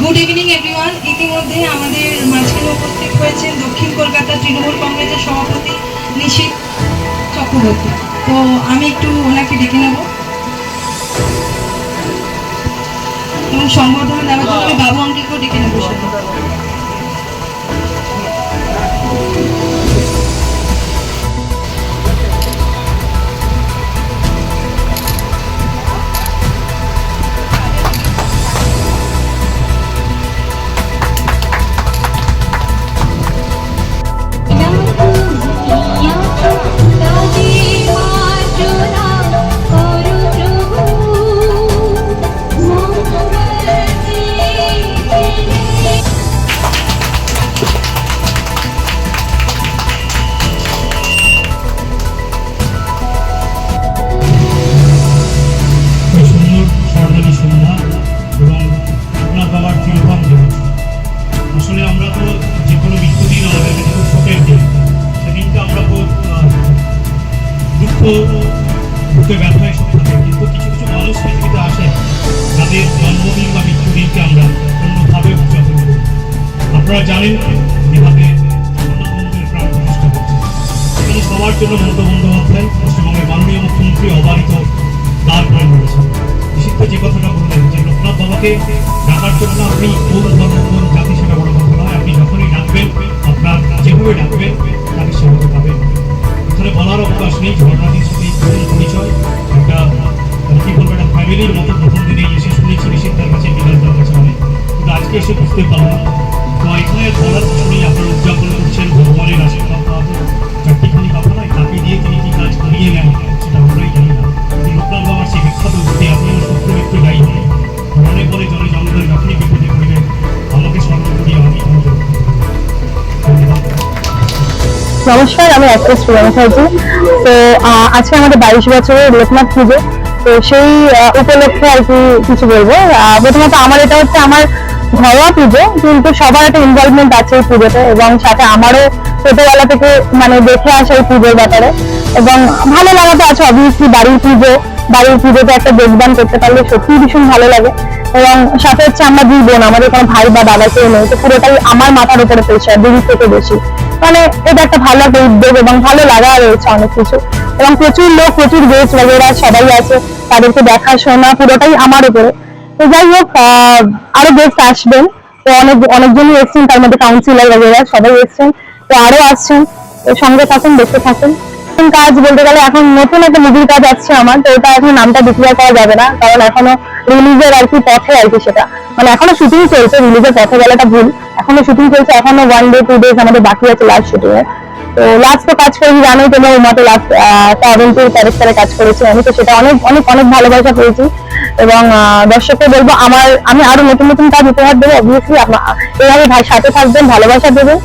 Good evening everyone ইতিমধ্যে আমাদের মাঝখানে উপস্থিত হয়েছেন দক্ষিণ কলকাতা তৃণমূল কংগ্রেসের সভাপতি নিশীত চক্রবর্তী। তো আমি একটু ওনাকে ডেকে নেব। এবং সংবর্ধনা দেওয়ার জন্য আমি বাবু আঙ্কেলকেও ডেকে নেব। সাথে দুঃখ বুকে ব্যথায় থাকে। কিন্তু কিছু কিছু মানুষ পৃথিবীতে আসে। তাদের জন্মদিন বা মৃত্যুদিনকে আমরা অন্যভাবে উদযাপন করি। আপনারা জানেন প্রাণ এখানে সবার জন্য মমতা বন্দ্যোপাধ্যায়, পশ্চিমবঙ্গের মাননীয় মুখ্যমন্ত্রী অবারিত দাঁড় করে রয়েছেন বিশেষ যে কথাটা বললেন, যে লোকনাথ বাবাকে ডাকার জন্য আপনি কোন ধর্ম কোন একটা একটা ফ্যামিলির মতো প্রথম দিনে এসে শুনেছি ঋষিদার কাছে কাছে অনেক এসে বুঝতে পারলাম তো এখানে বলার কিছু আপনারা উদযাপন করছেন ভগবানের আশীর্বাদ পাবো চারটিখানি কথা দিয়ে তিনি নমস্কার, আমি অ্যাক্ট্রেস প্রিয়া মুখার্জি তো আজকে আমাদের বাইশ বছরের লোকনাথ পুজো। তো সেই উপলক্ষে আর কি কিছু বলব। প্রথমত আমার এটা হচ্ছে আমার ঘরোয়া পুজো, কিন্তু সবার একটা ইনভলভমেন্ট আছে এই পুজোতে এবং সাথে আমারও ছোটবেলা থেকে মানে দেখে আসা এই পুজোর ব্যাপারে। এবং ভালো লাগা তো আছে অবভিয়াসলি বাড়ির পুজো, বাড়ির পুজোতে একটা যোগদান করতে পারলে সত্যিই ভীষণ ভালো লাগে। এবং সাথে হচ্ছে আমরা দুই বোন, আমাদের কোনো ভাই বা দাদা কেউ নেই, তো পুরোটাই আমার মাথার উপরে প্রেশার দিদির থেকে বেশি। মানে এটা একটা ভালো একটা উদ্যোগ এবং ভালো লাগা রয়েছে অনেক কিছু। এবং প্রচুর লোক, প্রচুর গেস্ট বগেরা সবাই আছে, তাদেরকে দেখাশোনা পুরোটাই আমার উপরে। তো যাই হোক আরও গেস্ট আসবেন। তো অনেক, অনেকজনই এসছেন, তার মধ্যে কাউন্সিলর বগেরা সবাই এসছেন। তো আরও আসছেন। সঙ্গে থাকুন, দেখতে থাকুন। কাজ বলতে গেলে এখন নতুন একটা মুভির কাজ আসছে আমার, তো ওটা এখন নামটা ডিক্লেয়ার করা যাবে না, কারণ এখনও রিলিজের আর কি পথে আর কি সেটা। মানে এখনও শুটিং চলছে রিলিজের পথে গেলাটা ভুল। এখনও শুটিং চলছে, এখনও ওয়ান ডে টু ডেজ আমাদের বাকি আছে লাস্ট শুটিং এর তো লাস্ট তো কাজ করেছি, জানোই তোমরা উমাতে লাস্ট সেভেন্টির ক্যারেক্টারে কাজ করেছি আমি, তো সেটা অনেক অনেক অনেক ভালোবাসা পেয়েছি। এবং দর্শককে বলব, আমার, আমি আরও নতুন নতুন কাজ উপহার দেবো অবভিয়াসলি আপনার এভাবে সাথে থাকবেন, ভালোবাসা দেবেন।